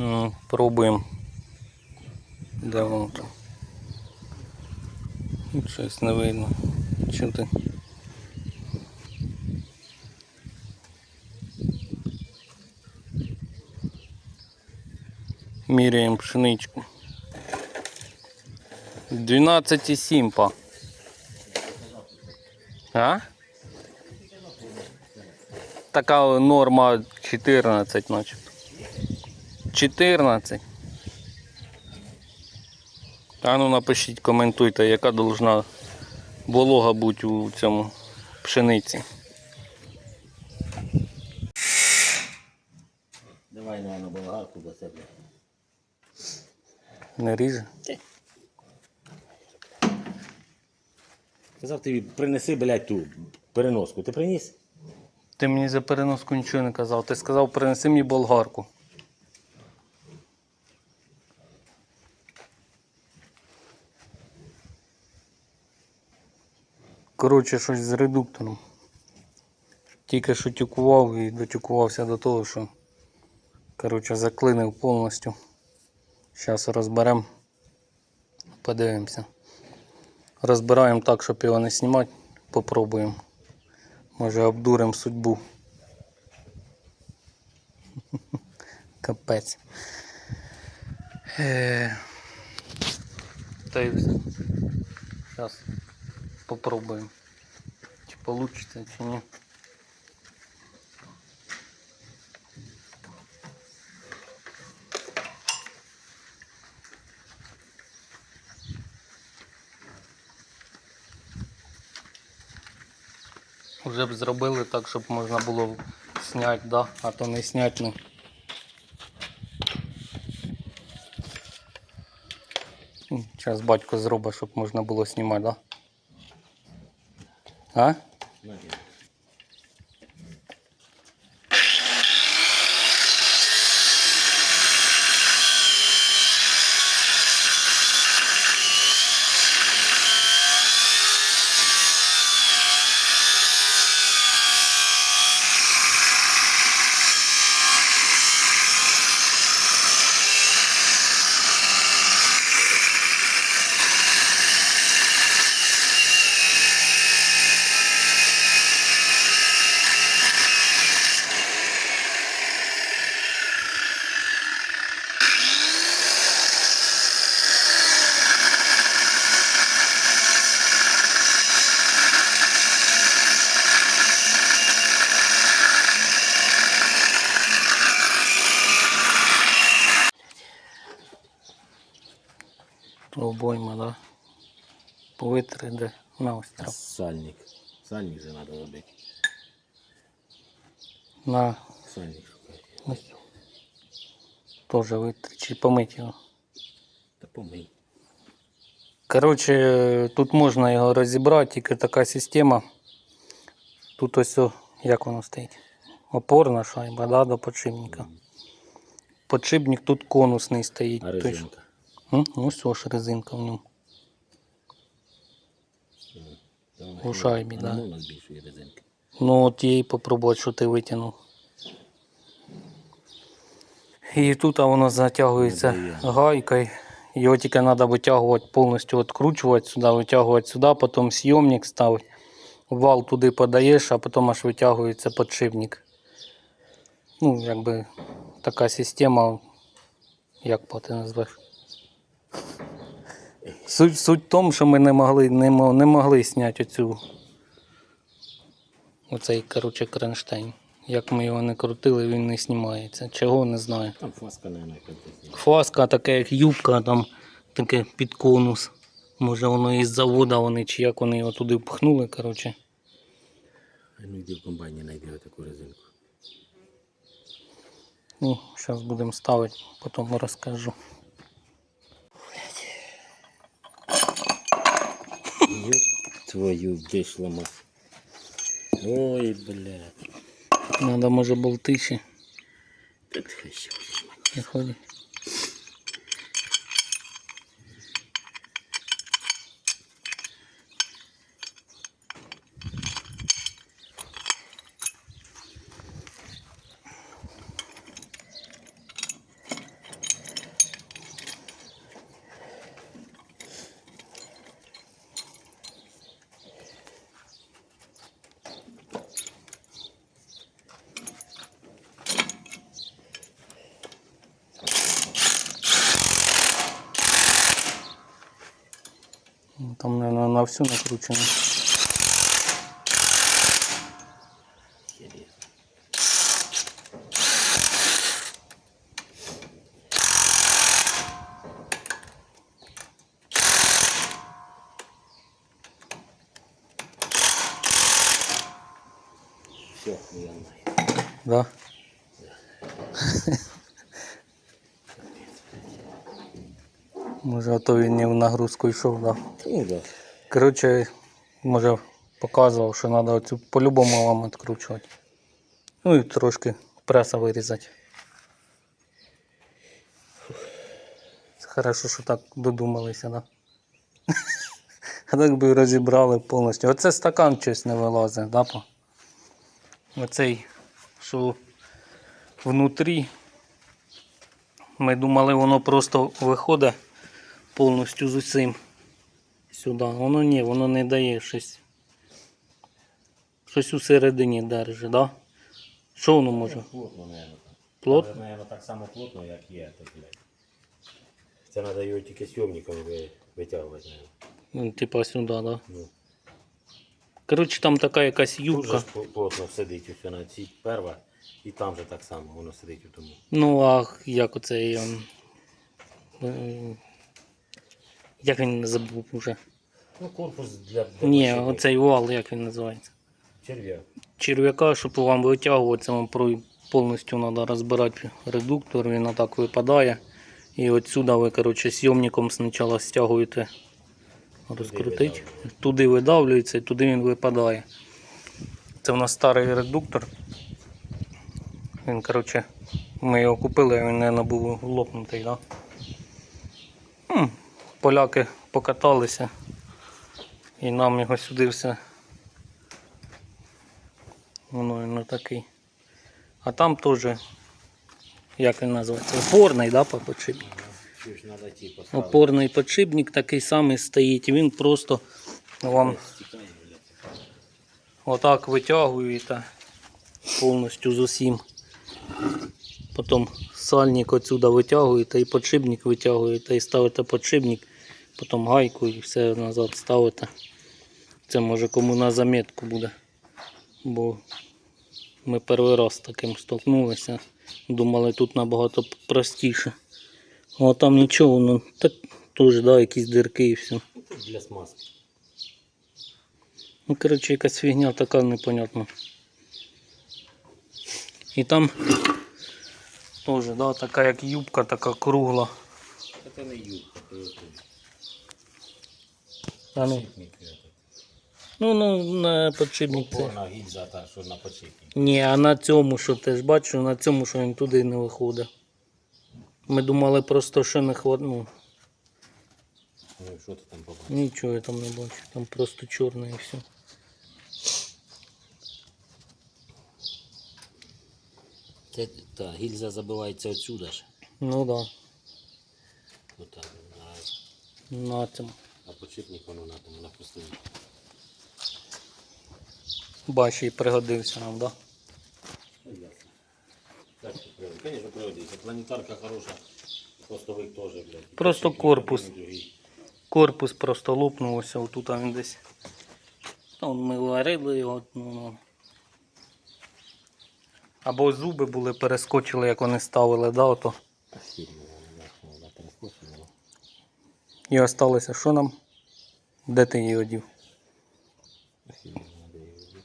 Ну, пробуємо. Де воно там? Ну, Щось не видно. Чути. Міряємо пшеничку. 12,7 па. А? Така норма 14, начебто. 14. А ну напишіть, коментуйте, яка должна волога бути у цьому пшениці. Давай, наверное, болгарку до себе. Не ріже? Казав тобі, принеси, блядь, ту переноску. Ти приніс? Ти мені за переноску нічого не казав. Ти сказав, принеси мені болгарку. Коротше, щось з редуктором. Тільки що тюкував і дотюкувався до того, що коротше, заклинив повністю. Зараз розберемо. Подивимося. Розбираємо так, щоб його не знімати. Попробуємо. Може обдурим судьбу. Капець. Е, Та й все. Зараз попробуємо. Чи вийде, чи ні. Вже б зробили так, щоб можна було зняти, да? а то не зняти. Ну. Зараз батько зробить, щоб можна було знімати, да? А? María. 3D на остров. Сальник. Сальник же надо робити. На Сальник шукати. Тоже витри чи помить його. Та помий. Коротше, тут можна його розібрати, тільки така система. Тут ось, о, як воно стоїть. Опорна шайба, да, до подшипника. Подшипник тут конусний стоїть. А тобто, резинка? Ну, все ж резинка в ньому. Та вона У хіба- шайбі, вона да. резинки. Ну от їй попробувати, що ти витягнув. І тут воно затягується гайкою. Його тільки треба витягувати повністю, відкручувати сюди, витягувати сюди, потім зйомник ставити. Вал туди подаєш, а потім аж витягується подшипник. Ну, якби така система, як по ти назвеш. Суть, суть в тому, що ми не могли, не, не могли зняти оцю Оцей, коротше, кронштейн. Як ми його не крутили, він не знімається. Чого не знаю. Там фаска, якась. Фаска, таке як юбка, там таке під конус. Може воно із заводу вони, чи як вони його туди впхнули, коротше. А ну в комбайні знайди таку резинку. Ну, зараз будемо ставити, потім розкажу. Ёб твою вийшла мать. Ой, блядь. Надо може, болтиші Так Там, на всю накручено. Все, знаю. Да? Може, то він не в нагрузку йшов, да. Ну да. Коротше, може показував, що треба оцю по-любому вам відкручувати. Ну і трошки преса вирізати. Хорошо, що так додумалися, да? А так би розібрали повністю. Оце стакан щось не вилазить, да. Оцей, що внутрі. Ми думали, воно просто виходить повністю з усім сюди. Воно ні, воно не дає щось. Щось усередині держить, да? Що воно може? Плотно, наверное. Плот? Але, наверное, так само плотно, як є. Так, блядь. Це треба його тільки сйомником ви- витягувати, наверное. Ну, Типа сюди, да? Ну, Коротше, там така якась Тут же юбка. ж пл- плотно сидить усе на цій перва, і там же так само воно сидить у тому. Ну, а як оцей. ем, е, Як він забув уже? Ну, корпус для, для Ні, машини. оцей вал, як він називається. черв'як. черв'яка, щоб вам витягувати, це вам повністю треба розбирати редуктор, він отак випадає. І от сюди ви коротше, зйомником спочатку стягуєте, розкрутить, туди видавлюється і туди він випадає. Це в нас старий редуктор. Він, коротше, ми його купили, він, мабуть, був лопнутий. Да? Поляки покаталися і нам його сюди все Воно не такий. А там теж, як він називається, опорний, да, по подшипнику? Що ж треба ті поставити. Опорний подшипник такий самий стоїть. Він просто вам отак витягуєте повністю з усім. Потім сальник отсюди витягуєте і подшипник витягуєте, і ставите подшипник, потім гайку і все назад ставите. Це може кому на замітку буде. Бо ми перший раз таким столкнулися. Думали, тут набагато простіше. А там нічого, ну так теж да, якісь дирки і все. Ну, для смазки. Ну, коротше, якась фігня така непонятна. І там теж, да, така як юбка, така кругла. Це не юбка, це ось ну. Ну, ну на подшипник це. Опорна гільза, та, що на подшипник. Ні, а на цьому, що ти ж бачиш, на цьому, що він туди не виходить. Ми думали просто, що не хватить. Ну, Ну, що ти там побачив? нічого я там не бачу. Там просто чорне і все. Це, та, гільза забивається отсюда ж. Ну так, Отак. А, да, на цьому. а подшипник воно на тому, на пустині. Бачу, і пригодився нам? Да? Так, привод. Конечно, пригодиться. Планетарка хороша. Постовик теж, блядь. Просто корпус. Корпус просто лопнувся, отут він десь. Ми варили його. Ну, ну. Або зуби були, перескочили, як вони ставили, да, ото. А. І осталося, що нам? Де ти її одів? А сильно воно, де його взяти.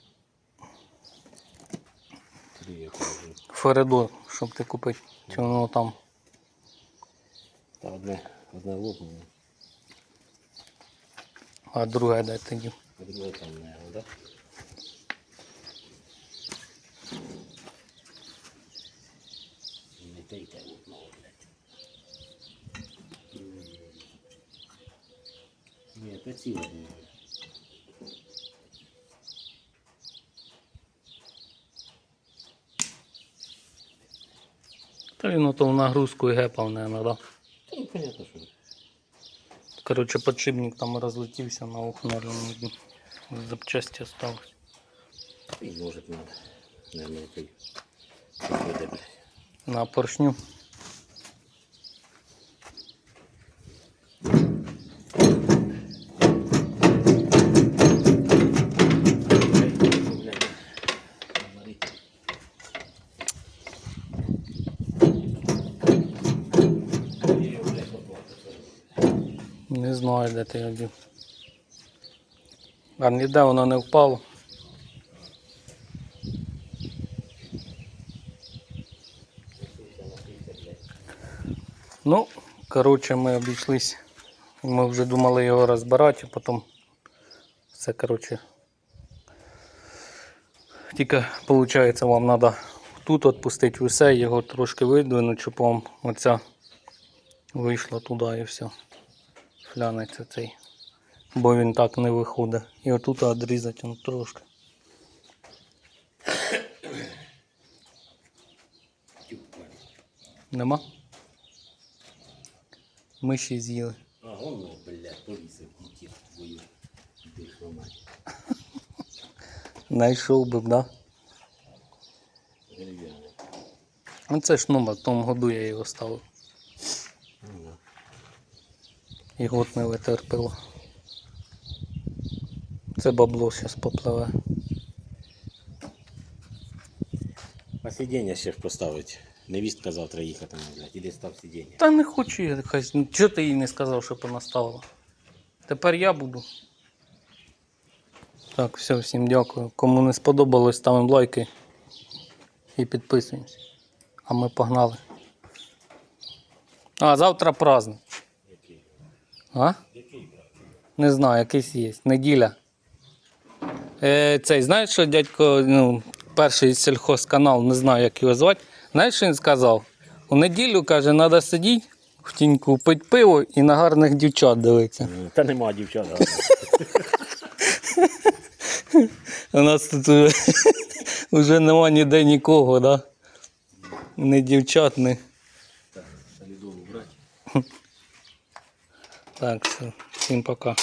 Де я щоб ти купити. Чи воно там? Та одне, одне лопнуло, А друге де ти дів? а друге там, наверное, да? Не те й те лопнуло, блядь. Ні, це ціле було. Та він ото в нагрузку і гепав, наверное, да? Та ну, понятно, що. Коротше, подшипник там розлетівся на ухно, запчасті осталось. І може надо. Наверное, який. На поршню. знаю, де ти його. А ніде воно не впало. Ну, коротше, ми обійшлись. Ми вже думали його розбирати, потім все, коротше. Тільки, виходить, вам треба тут відпустити усе, його трошки видвинути, щоб вам оця вийшла туди і все. Флянеться цей. Бо він так не виходить. І отут відрізати он трошки. Нема? Миші з'їли. А, воно, блядь, повісив дітей твою. Дихла мать. Найшов би, да? Дерев'яне. Ну це ж номер, в тому году я його ставив. Ну, да. І год не витерпіло. Це бабло зараз попливе. А сидіння ще ж поставить. Невістка завтра їхатиме, блядь, іди став сидіння. Та не хочу я хай. ну, Чого ти їй не сказав, щоб вона ставила? Тепер я буду. Так, все, всім дякую. Кому не сподобалось, ставимо лайки і підписуємось. А ми погнали. А, завтра праздник. А? Який. Не знаю, якийсь є. Неділя. Е, цей, знаєш, що дядько, ну, перший сільхозканал, не знаю, як його звати. Знаєш, що він сказав? У неділю, каже, треба сидіти в тіньку, пити пиво і на гарних дівчат дивитися. Та нема дівчат. У нас тут вже нема ніде нікого, да? Ні дівчат, ні. Так. Всім пока.